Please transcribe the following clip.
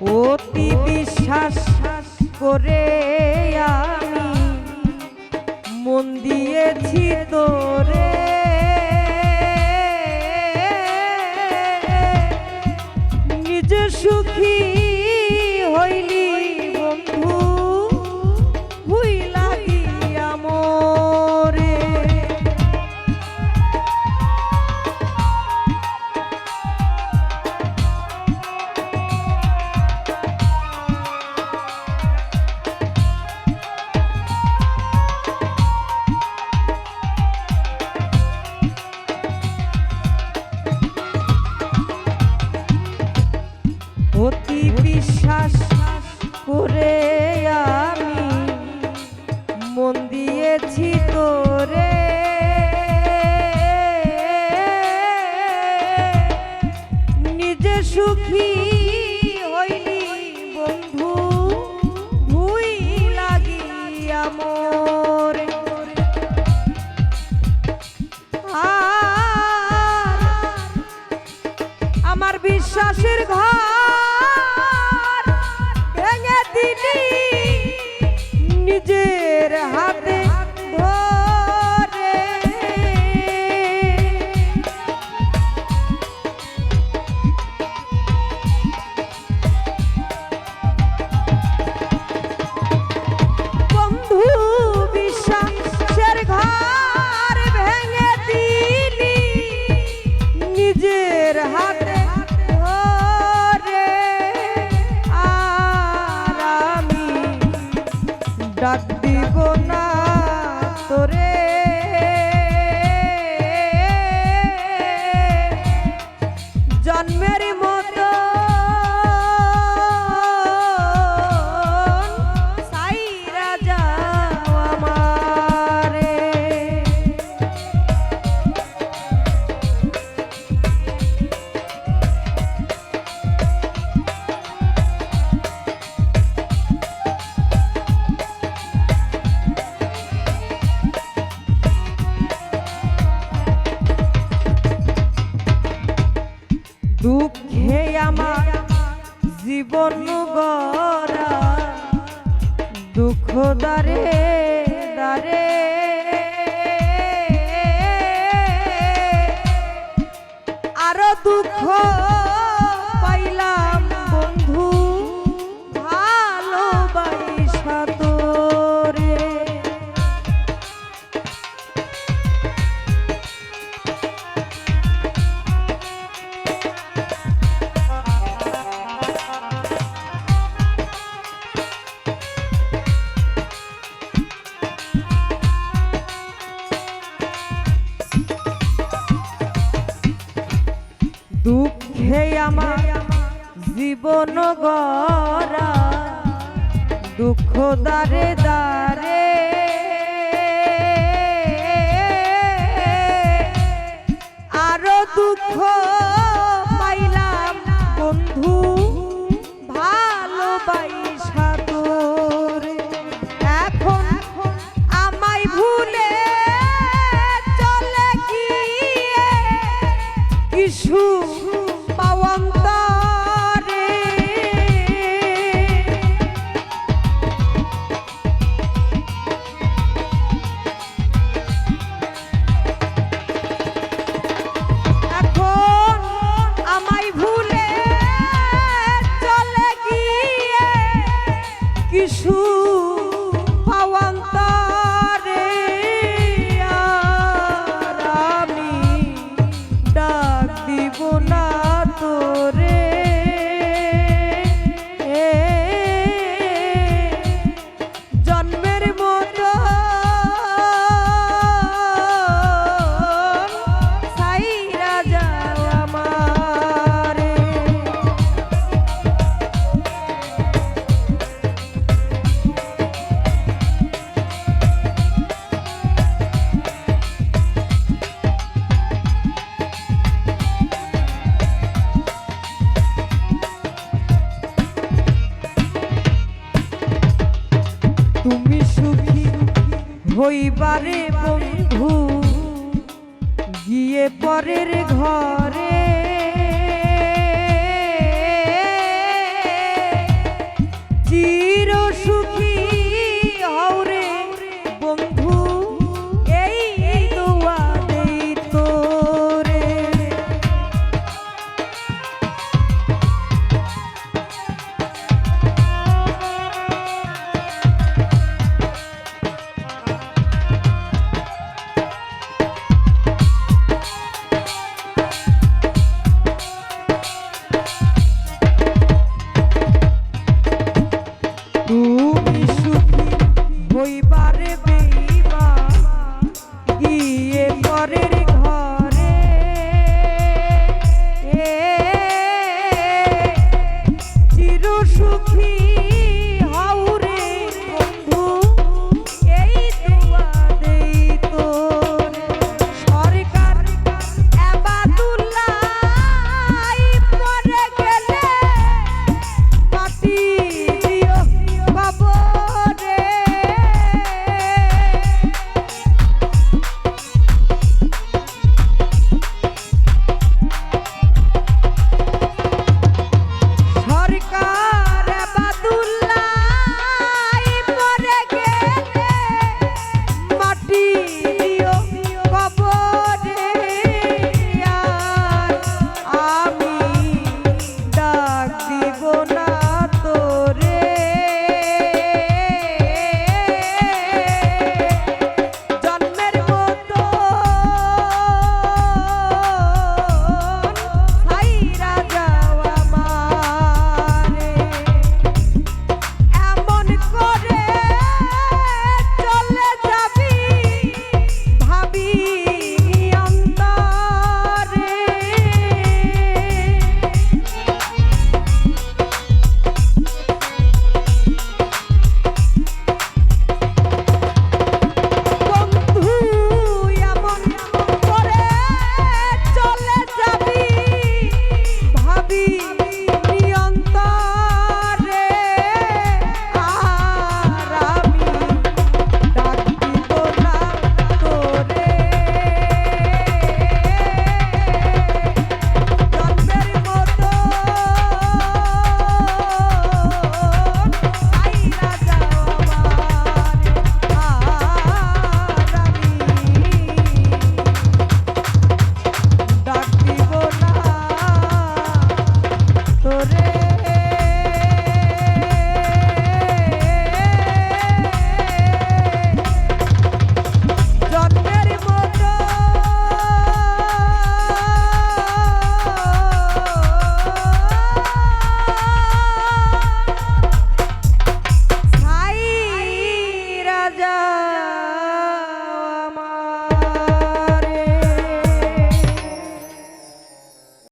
অতি বিশ্বাস করে আমি মন দিয়েছি তোরে। নিজে সুখী হইলি বিশ্বাস করে did. ডাক দিব না তোরে বন্ধু গরা দুঃখ দারে দারে আরও দুঃখ দুঃখে আমার জীবন গড়া দুঃখ দারে দা পারে বন্ধু গিয়ে পরের